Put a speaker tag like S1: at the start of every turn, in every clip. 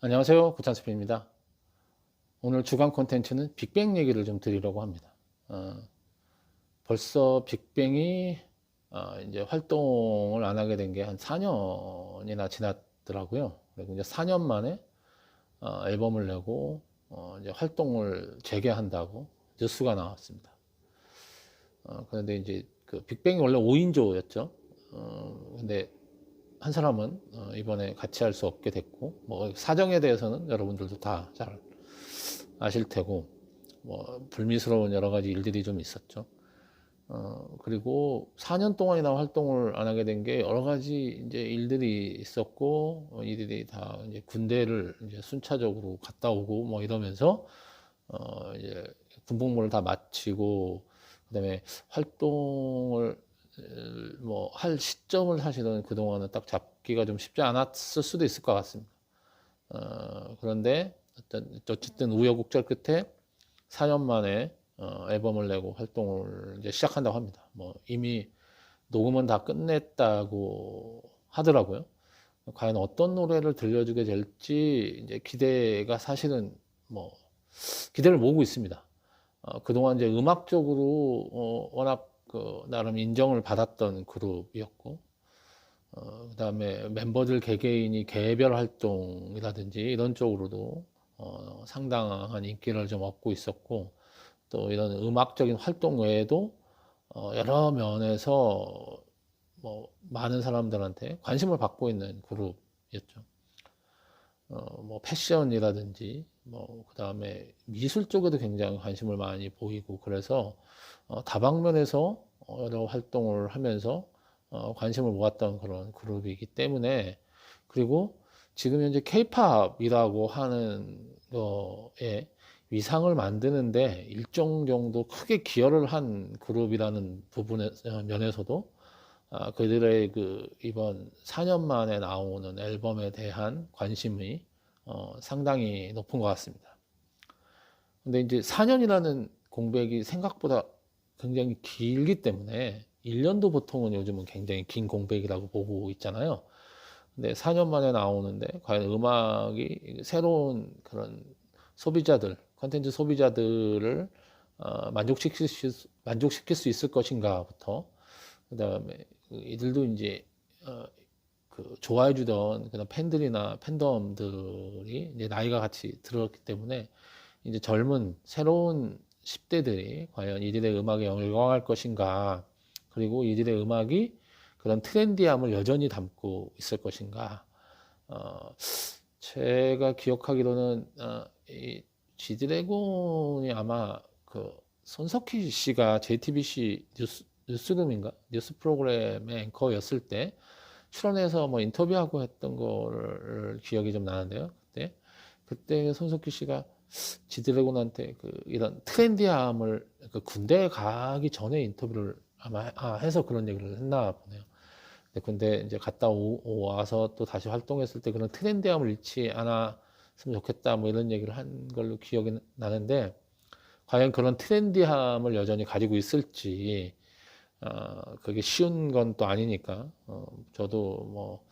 S1: 안녕하세요. 구찬스프입니다. 오늘 주간 콘텐츠는 빅뱅 얘기를 좀 드리려고 합니다. 어, 벌써 빅뱅이 어, 이제 활동을 안 하게 된 게 한 4년이나 지났더라고요. 그리고 이제 4년 만에 어, 앨범을 내고 어, 이제 활동을 재개한다고 뉴스가 나왔습니다. 어, 그런데 이제 그 빅뱅이 원래 5인조였죠. 어, 근데 한 사람은 어, 이번에 같이 할 수 없게 됐고 뭐 사정에 대해서는 여러분들도 다 잘 아실 테고 뭐 불미스러운 여러 가지 일들이 좀 있었죠. 어, 그리고 4년 동안이나 활동을 안 하게 된 게 여러 가지 이제 일들이 있었고 어, 이들이 다 이제 군대를 이제 순차적으로 갔다 오고 뭐 이러면서 어, 이제 군복무를 다 마치고 그다음에 활동을 뭐 할 시점을 사실은 그동안은 딱 잡기가 좀 쉽지 않았을 수도 있을 것 같습니다. 어, 그런데 어쨌든 우여곡절 끝에 4년 만에 어, 앨범을 내고 활동을 이제 시작한다고 합니다. 뭐 이미 녹음은 다 끝냈다고 하더라고요. 과연 어떤 노래를 들려주게 될지 이제 기대가 사실은 뭐 기대를 모으고 있습니다. 어, 그동안 이제 음악적으로 어, 워낙 그 나름 인정을 받았던 그룹이었고 어, 그다음에 멤버들 개개인이 개별 활동이라든지 이런 쪽으로도 어, 상당한 인기를 좀 얻고 있었고 또 이런 음악적인 활동 외에도 어, 여러 면에서 뭐 많은 사람들한테 관심을 받고 있는 그룹이었죠. 어, 뭐 패션이라든지 뭐 그다음에 미술 쪽에도 굉장히 관심을 많이 보이고 그래서 어, 다방면에서 어, 여러 활동을 하면서 어, 관심을 모았던 그런 그룹이기 때문에 그리고 지금 현재 케이팝이라고 하는 거에 위상을 만드는데 일정 정도 크게 기여를 한 그룹이라는 부분에 면에서도 아, 그들의 그 이번 4년 만에 나오는 앨범에 대한 관심이 어, 상당히 높은 것 같습니다. 근데 이제 4년이라는 공백이 생각보다 굉장히 길기 때문에 1년도 보통은 요즘은 굉장히 긴 공백이라고 보고 있잖아요. 근데 4년 만에 나오는데 과연 음악이 새로운 그런 소비자들, 컨텐츠 소비자들을 어, 만족시킬 수, 만족시킬 수 있을 것인가부터 그다음에 이들도 이제 어, 그 좋아해 주던 그런 팬들이나 팬덤들이 이제 나이가 같이 들었기 때문에 이제 젊은 새로운 10대들이 과연 이들의 음악에 열광할 것인가. 그리고 이들의 음악이 그런 트렌디함을 여전히 담고 있을 것인가. 어, 제가 기억하기로는 어, 이 지드래곤이 아마 그 손석희 씨가 JTBC 뉴스 뉴스룸인가? 뉴스 프로그램의 앵커였을 때 출연해서 뭐 인터뷰하고 했던 거를 기억이 좀 나는데요. 그때 그때 손석희 씨가 지드래곤한테 그 이런 트렌디함을 그 군대 가기 전에 인터뷰를 아마 아, 해서 그런 얘기를 했나 보네요. 근데 이제 갔다 오, 와서 또 다시 활동했을 때 그런 트렌디함을 잃지 않았으면 좋겠다 뭐 이런 얘기를 한 걸로 기억이 나는데 과연 그런 트렌디함을 여전히 가지고 있을지 어, 그게 쉬운 건 또 아니니까 어, 저도 뭐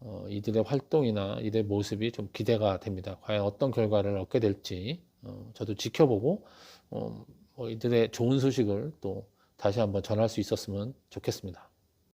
S1: 어, 이들의 활동이나 이들의 모습이 좀 기대가 됩니다. 과연 어떤 결과를 얻게 될지 어, 저도 지켜보고 어, 뭐 이들의 좋은 소식을 또 다시 한번 전할 수 있었으면 좋겠습니다.